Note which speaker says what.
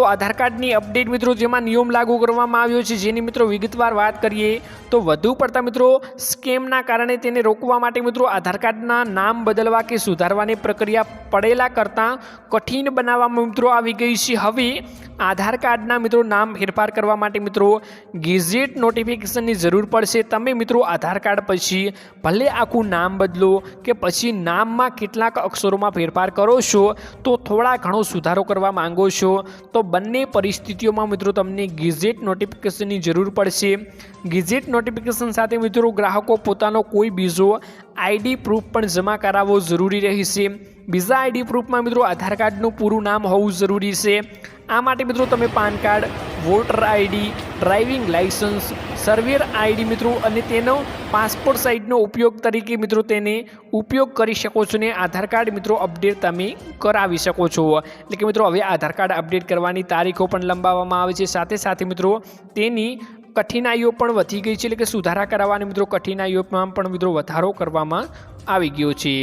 Speaker 1: તો આધાર કાર્ડની અપડેટ મિત્રો, જેમાં નિયમ લાગુ કરવામાં આવ્યો છે. જેની મિત્રો વિગતવાર વાત કરીએ તો વધુ પડતા મિત્રો, સ્કેમના કારણે તેને રોકવા માટે મિત્રો આધાર કાર્ડના નામ બદલવા કે સુધારવાની પ્રક્રિયા પડેલા કરતાં કઠિન બનાવવામાં મિત્રો આવી ગઈ છે. હવે આધાર કાર્ડના મિત્રો નામ ફેરફાર કરવા માટે મિત્રો ગેઝેટ નોટિફિકેશનની જરૂર પડશે. તમે મિત્રો આધાર કાર્ડ પછી ભલે આખું નામ બદલો કે પછી નામમાં કેટલાક અક્ષરોમાં ફેરફાર કરો છો, તો થોડા ઘણો સુધારો કરવા માંગો છો, તો બંને પરિસ્થિતિઓમાં મિત્રો તમને ગેઝેટ નોટિફિકેશનની જરૂર પડશે. ગેઝેટ નોટિફિકેશન સાથે મિત્રો ગ્રાહકો પોતાનો કોઈ બીજો આઈડી પ્રૂફ પણ જમા કરાવવો જરૂરી રહેશે. બીજા આઈડી પ્રૂફમાં મિત્રો આધાર કાર્ડનું પૂરું નામ હોવું જરૂરી છે. આ માટે મિત્રો તમે PAN card, voter ID driving licence સર્વેર ID મિત્રો અને તેનો પાસપોર્ટ સાઇઝનો ઉપયોગ તરીકે મિત્રો તેને ઉપયોગ કરી શકો છો ને આધાર કાર્ડ મિત્રો અપડેટ તમે કરાવી શકો છો. એટલે કે મિત્રો હવે આધાર કાર્ડ અપડેટ કરવાની તારીખો પણ લંબાવવામાં આવે છે. સાથે સાથે મિત્રો તેની કઠિનાઈઓ પણ વધી ગઈ છે. એટલે કે સુધારા કરાવવાની મિત્રો કઠિનાઈઓમાં પણ મિત્રો વધારો કરવામાં આવી ગયો છે.